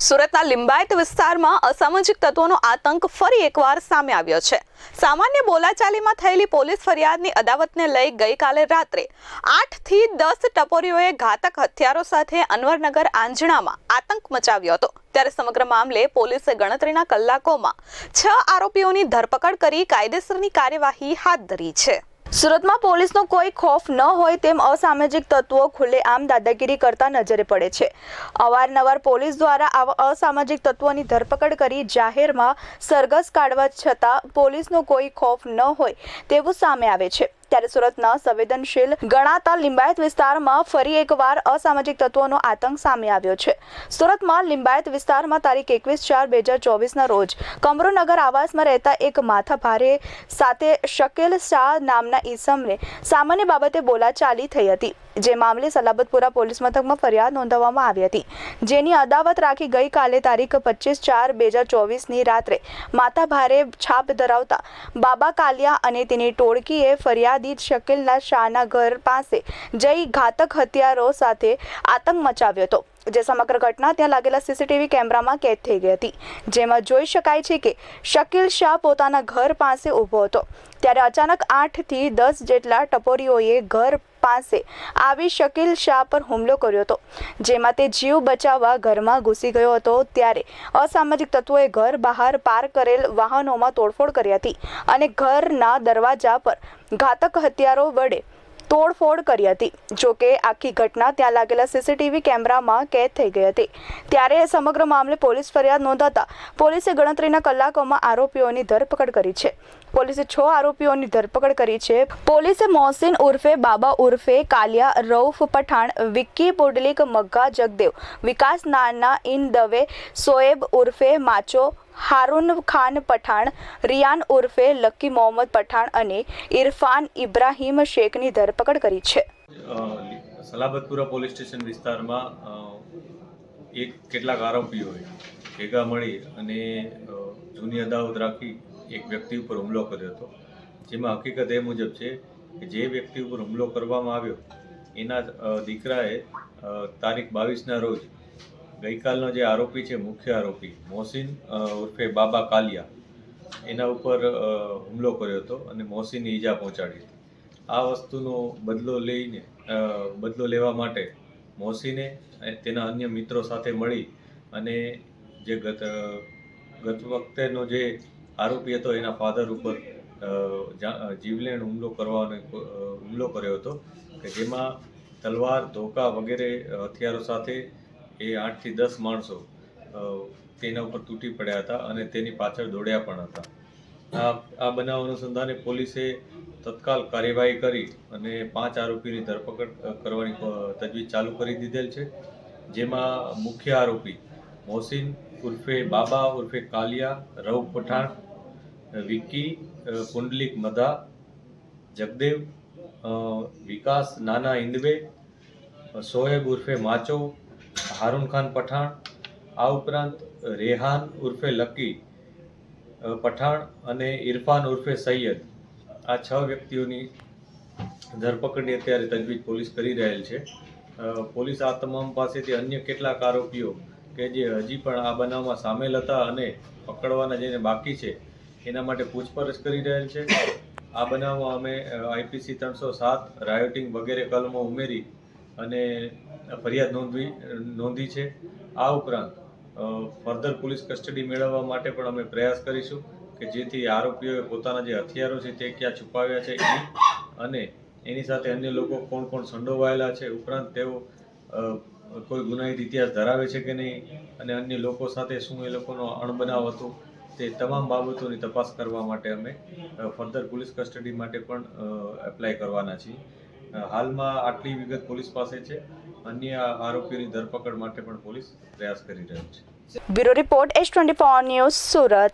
સુરતના લિંબાયત વિસ્તારમાં અસામાજિક તત્વોનો આતંક ફરી એકવાર સામે આવ્યો છે. સામાન્ય બોલાચાલીમાં થયેલી પોલીસ ફરિયાદની અદાવતને લઈ ગઈકાલે રાત્રે આઠથી દસ ટપોરીઓએ ઘાતક હથિયારો સાથે અનવરનગર આંજણામાં આતંક મચાવ્યો હતો. ત્યારે સમગ્ર મામલે પોલીસે ગણતરીના કલાકોમાં છ આરોપીઓની ધરપકડ કરી કાયદેસરની કાર્યવાહી હાથ ધરી છે. સુરતમાં પોલીસનો કોઈ ખોફ ન હોય તેમ અસામાજિક તત્વો ખુલ્લેઆમ દાદાગીરી કરતા નજરે પડે છે. અવારનવાર પોલીસ દ્વારા આવા અસામાજિક તત્વોની ધરપકડ કરી જાહેરમાં સરઘસ કાઢવા છતાં પોલીસનો કોઈ ખોફ ન હોય તેવું સામે આવે છે. ત્યારે સુરતના સંવેદનશીલ ગણાતા લિંબાયત વિસ્તારમાં ફરી એકવાર અસામાજિક તત્વોનો આતંક સામે આવ્યો છે. સુરતમાં લિંબાયત વિસ્તારમાં તારીખ એકવીસ ચાર બે હજાર ચોવીસના રોજ કમરુનગર આવાસમાં રહેતા એક માથા ભારે સાથે શકીલ શાહ નામના ઈસમને સામાન્ય બાબતે બોલાચાલી થઈ હતી. જે મામલે સલાબતપુરા પોલીસ મથકમાં ફરિયાદ નોંધાવવામાં આવી હતી. જેની અદાવત રાખી ગઈકાલે તારીખ પચીસ ચાર બે હજાર ચોવીસની રાત્રે માતા ભારે છાપ ધરાવતા બાબા કાલિયા અને તેની ટોળકીએ ફરિયાદી શકીલના શાહના ઘર પાસે જઈ ઘાતક હથિયારો સાથે આતંક મચાવ્યો હતો, જે સમગ્ર ઘટના ત્યાં લાગેલા સીસીટીવી કેમેરામાં કેદ થઈ ગઈ હતી. જેમાં જોઈ શકાય છે કે શકીલ શાહ પોતાના ઘર પાસે ઊભો હતો. ત્યારે અચાનક આઠથી દસ જેટલા ટપોરીઓએ ઘર પાસે આવી શકીલ શાહ પર હુમલો કર્યો હતો, જેમાં તે જીવ બચાવવા ઘરમાં ઘૂસી ગયો હતો. ત્યારે અસામાજિક તત્વોએ ઘર બહાર પાર્ક કરેલ વાહનોમાં તોડફોડ કરી હતી અને ઘરના દરવાજા પર ઘાતક હથિયારો વડે તોડફોડ કરી હતી, જો કે આખી ઘટના ત્યાં લાગેલા સીસીટીવી કેમેરામાં કેદ થઈ ગઈ હતી. ત્યારે સમગ્ર મામલે પોલીસ ફરિયાદ નોંધાતા પોલીસે ગણતરીના કલાકોમાં આરોપીઓની ધરપકડ કરી છે. પોલીસે છ આરોપીઓની ધરપકડ કરી છે. પોલીસે મોહસિન ઉર્ફે, બાબા ઉર્ફે, કાલિયા રૌફ પઠાણ, વિક્કી પુડલિક, મગ્ગા જગદેવ, વિકાસ નાના ઇન દવે, સોએબ ઉર્ફે, માચો હારૂન ખાન પઠાણ, રિયાન ઉર્ફે લક્કી મોહમ્મદ પઠાણ અને ઇરફાન ઇબ્રાહીમ શેખની ધરપકડ કરી છે. સલાબતપુરા પોલીસ સ્ટેશન વિસ્તારમાં એક કેટલાક આરોપીઓએ ભેગા મળી અને જૂની અદાવત રાખી એક વ્યક્તિ ઉપર હુમલો કર્યો હતો. જેમાં હકીકત એ મુજબ છે કે જે વ્યક્તિ ઉપર હુમલો કરવામાં આવ્યો, એના દીકરાએ તારીખ બાવીસના રોજ ગઈકાલનો જે આરોપી છે, મુખ્ય આરોપી, મોહસિન ઉર્ફે બાબા કાલિયા, એના ઉપર હુમલો કર્યો હતો અને મોસીની ઈજા પહોંચાડી હતી. આ વસ્તુનો બદલો લઈને બદલો લેવા માટે મોહસીને તેના અન્ય મિત્રો સાથે મળી અને જે ગત ગત વખતેનો જે આરોપી હતો, એના ફાધર ઉપર જીવલેણ હુમલો કરવાનો હુમલો કર્યો હતો કે જેમાં તલવાર, ધોકા વગેરે હથિયારો સાથે એ આઠથી દસ માણસો તેના ઉપર તૂટી પડ્યા હતા અને તેની પાછળ દોડ્યા પણ હતા. આ આ બનાવ અનુસંધાને પોલીસે તત્કાલ કાર્યવાહી કરી અને પાંચ આરોપીની ધરપકડ કરવાની તજવીજ ચાલુ કરી દીધેલ છે. જેમાં મુખ્ય આરોપી મોહસિન ઉર્ફે બાબા ઉર્ફે કાલિયા રવ પઠાણ વિક્કી અ, પુંડલિક મધા જગદેવ વિકાસ નાના ઇન્દવે સોએબ ઉર્ફે માચો હારૂન ખાન પઠાણ, આ ઉપરાંત રેહાન ઉર્ફે લકી પઠાણ અને ઇરફાન ઉર્ફે સૈયદ, આ છ વ્યક્તિઓની ધરપકડની અત્યારે તજવીજ પોલીસ કરી રહેલ છે. પોલીસ આ તમામ પાસેથી અન્ય કેટલાક આરોપીઓ કે જે હજી પણ આ બનાવમાં સામેલ હતા અને પકડવાના જેને બાકી છે, એના માટે પૂછપરછ કરી રહેલ છે. આ બનાવમાં અમે આઈપીસી ત્રણસો સાત, રાયોટિંગ વગેરે કલમો ઉમેરી અને ફરિયાદ નોંધવી, નોંધી છે. આ ઉપરાંત ફર્ધર પોલીસ કસ્ટડી મેળવવા માટે પણ અમે પ્રયાસ કરીશું કે જેથી આરોપીઓએ પોતાના જે હથિયારો છે તે ક્યાં છુપાવ્યા છે એ અને એની સાથે અન્ય લોકો કોણ કોણ સંડોવાયેલા છે ઉપરાંત તેઓ કોઈ ગુનાહિત ઇતિહાસ ધરાવે છે કે નહીં અને અન્ય લોકો સાથે શું એ લોકોનો અણબનાવ હતો તે તમામ બાબતોની તપાસ કરવા માટે અમે ફર્ધર પોલીસ કસ્ટડી માટે પણ એપ્લાય કરવાના છીએ. હાલમાં આટલી વિગત પોલીસ પાસે છે. અન્ય આરોપીઓની ધરપકડ માટે પણ પોલીસ પ્રયાસ કરી રહ્યો છે. Bureau report S twenty news Surat.